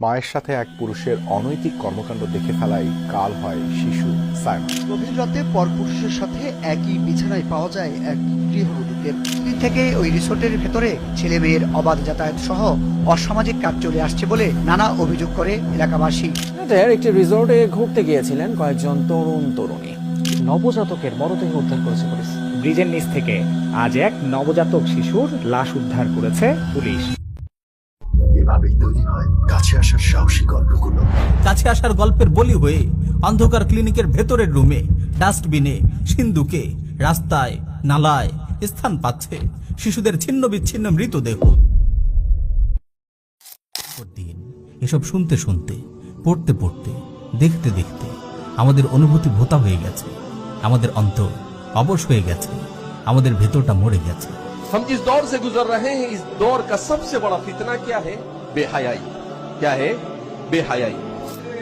মায়ের সাথে এক পুরুষের অনৈতিক কর্মকাণ্ড দেখে ফেলায় কাল হয় শিশু সায়মা গভীর রাতে পরপুরুষের সাথে একই বিছানায় পাওয়া যায় এক গৃহবধূকে। থেকে ওই রিসোর্টের ভেতরে ছেলে মেয়ের অবাধ যাতায়াত সহ অসামাজিক কাজ চলে আসছে বলে নানা অভিযোগ করে এলাকাবাসী। একটি রিসোর্টে ঘুরতে গিয়েছিলেন কয়েকজন তরুণ তরুণী। নবজাতকের মরদেহ উদ্ধার করেছে পুলিশ। ব্রিজের নিচ থেকে আজ এক নবজাতক শিশুর লাশ উদ্ধার করেছে পুলিশ। এভাবেই তৈরি হয়। কাছে আসার সাহসী গল্পগুলো। কাছে আসার গল্পের বলি হয়ে অন্ধকার ক্লিনিকের ভেতরের রুমে, ডাস্টবিনে, সিন্ধুকে, রাস্তায়, নালায় স্থান পাচ্ছে শিশুদের ছিন্ন বিচ্ছিন্ন মৃতদেহ। এসব শুনতে শুনতে, পড়তে পড়তে, দেখতে দেখতে আমাদের অনুভূতি ভোতা হয়ে গেছে। আমাদের অন্তর অবশ হয়ে গেছে। আমাদের ভেতরটা মরে গেছে। हम जिस दौर से गुजर रहे हैं इस दौर का सबसे बड़ा फितना क्या है बेहयाई क्या है बेहयाई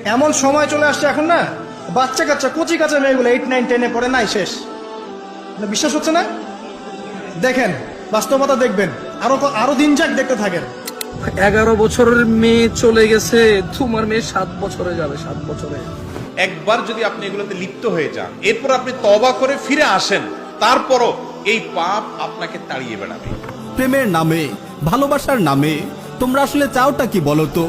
এমন সময় চলে আসছে এখন না বাচ্চা কাচ্চা কচি কাচ্চা মেয়েগুলো এইট নাইন টেনে পড়ে নাই শেষ না, বিশ্বাস হচ্ছে না দেখেন বাস্তবতা দেখবেন আরো ক- আরো দিন যাক দেখতে থাকেন এগারো বছরের মেয়ে চলে গেছে তোমার মেয়ে সাত বছরে যাবে সাত বছরে একবার যদি আপনি এগুলোতে লিপ্ত হয়ে যান এরপর আপনি তবা করে ফিরে আসেন তারপরও এই পাপ আপনাকে তাড়িয়ে বেড়াবে। প্রেমের নামে, ভালোবাসার নামে, তোমরা আসলে চাওটা কি বলো তো?